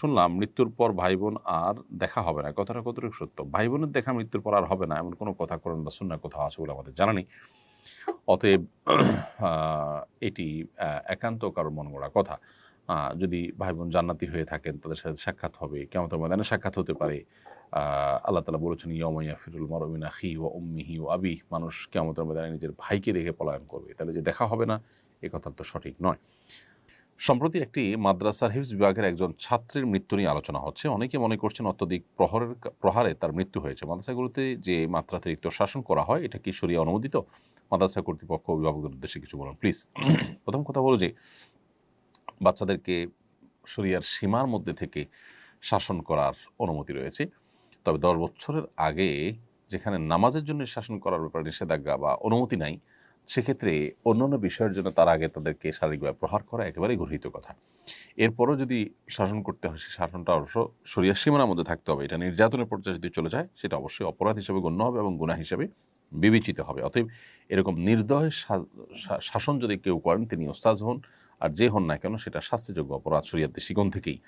শুনলাম মৃত্যুর পর ভাই বোন আর দেখা হবে না। কথাটা কতটুকু সত্য? ভাই বোনের দেখা মৃত্যুর পর আর হবে না, এমন কোনো কথা করেন বা শুননা কোথাও আছে বলে আমাদের জানা নেই। অতএব এটি একান্ত কারোর মন গড়া কথা। যদি ভাই বোন জান্নাতি হয়ে থাকেন, তাদের সাথে সাক্ষাৎ হবে কেমন ময়দানে সাক্ষাৎ হতে পারে। আল্লাহ তালা বলেছেন ইয়মাইয়া ফিরুল মরমিনা হি ও উম্মিহি ও আবি মানুষ কেমন ময়দানে নিজের ভাইকে দেখে পলায়ন করবে। তাহলে যে দেখা হবে না, এ কথা তো সঠিক নয়। সম্প্রতি একটি মাদ্রাসার হিফজ বিভাগের একজন ছাত্রের মৃত্যু নিয়ে আলোচনা হচ্ছে। অনেকে মনে করছেন অত্যধিক প্রহরের প্রহারে তার মৃত্যু হয়েছে। মাদ্রাসাগুলোতে যে মাত্রাতিরিক্ত শাসন করা হয়, এটা কি সরিয়া অনুমোদিত? মাদ্রাসা কর্তৃপক্ষ অভিভাবকদের উদ্দেশ্যে কিছু বলুন, প্লিজ। প্রথম কথা হলো যে, বাচ্চাদেরকে শরিয়ার সীমার মধ্যে থেকে শাসন করার অনুমতি রয়েছে। তবে দশ বছরের আগে যেখানে নামাজের জন্য শাসন করার ব্যাপারে নিষেধাজ্ঞা বা অনুমতি নাই সেক্ষেত্রে অন্যান্য বিষয়ের জন্য তার আগে তাদেরকে শারীরিকভাবে প্রহার করা একেবারেই গর্হিত কথা। এরপরও যদি শাসন করতে হয় সেই শাসনটা অবশ্য শরিয়ার সীমানার মধ্যে থাকতে হবে। এটা নির্যাতনের পর্যায়ে যদি চলে যায়, সেটা অবশ্যই অপরাধ হিসেবে গণ্য হবে এবং গুণা হিসেবে বিবেচিত হবে। অতএব এরকম নির্দয় শাসন যদি কেউ করেন, তিনি ওস্তাজ হন, আর যে হন না কেন, সেটা শাস্তিযোগ্য অপরাধ শরিয়ার দৃষ্টিকোণ থেকেই।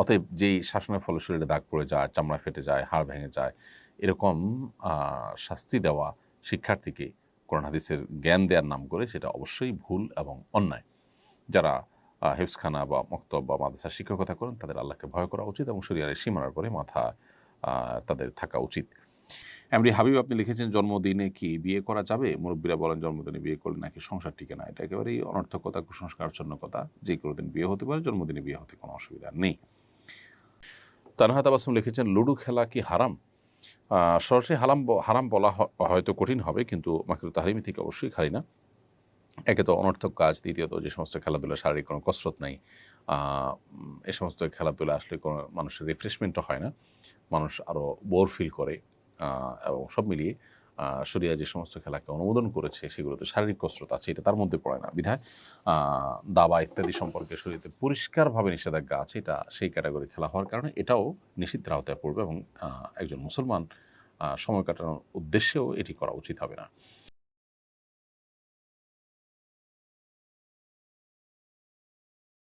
অতএব যেই শাসনের ফলে শরীরে দাগ পড়ে যায়, চামড়া ফেটে যায়, হাড় ভেঙে যায়, এরকম শাস্তি দেওয়া শিক্ষার্থীকে কোরআন হাদিসের জ্ঞান দেওয়ার নাম করে সেটা অবশ্যই ভুল এবং অন্যায়। যারা হেফসখানা বা মক্তব বা মাদ্রাসার শিক্ষকতা করেন, তাদের আল্লাহকে ভয় করা উচিত এবং শরিয়ারের সীমানার পরে মাথা তাদের থাকা উচিত। এমনি হাবিব, আপনি লিখেছেন, জন্মদিনে কি বিয়ে করা যাবে? মুরব্বীরা বলেন, জন্মদিনে বিয়ে করলে নাকি সংসার টিকে না। এটা একেবারেই অনর্থকতা কুসংস্কারচ্ছন্ন কথা যে কোনো দিন বিয়ে হতে পারে, জন্মদিনে বিয়ে হতে কোনো অসুবিধা নেই। তানহাত আবাসম লিখেছেন, লুডু খেলা কি হারাম? সরাসরি হারাম হারাম বলা হয়তো কঠিন হবে, কিন্তু মাকিরু তাহরিমি থেকে অবশ্যই খালি না। একে তো অনর্থক কাজ, দ্বিতীয়ত যে সমস্ত খেলাধুলা শারীরিক কোনো কসরত নাই এ সমস্ত খেলাধুলা আসলে কোনো মানুষের রিফ্রেশমেন্টও হয় না। মানুষ আরও বোর ফিল করে এবং সব মিলিয়ে শরিয়া যে সমস্ত খেলাকে অনুমোদন করেছে, সেগুলোতে শারীরিক কসরত আছে, এটা তার মধ্যে পড়ে না, বিধায় দাবা ইত্যাদি সম্পর্কে শরীরে পরিষ্কারভাবে নিষেধাজ্ঞা আছে, এটা সেই ক্যাটাগরি খেলা হওয়ার কারণে এটাও নিষিদ্ধের আওতায় পড়বে এবং একজন মুসলমান সময় কাটানোর উদ্দেশ্যেও এটি করা উচিত হবে না।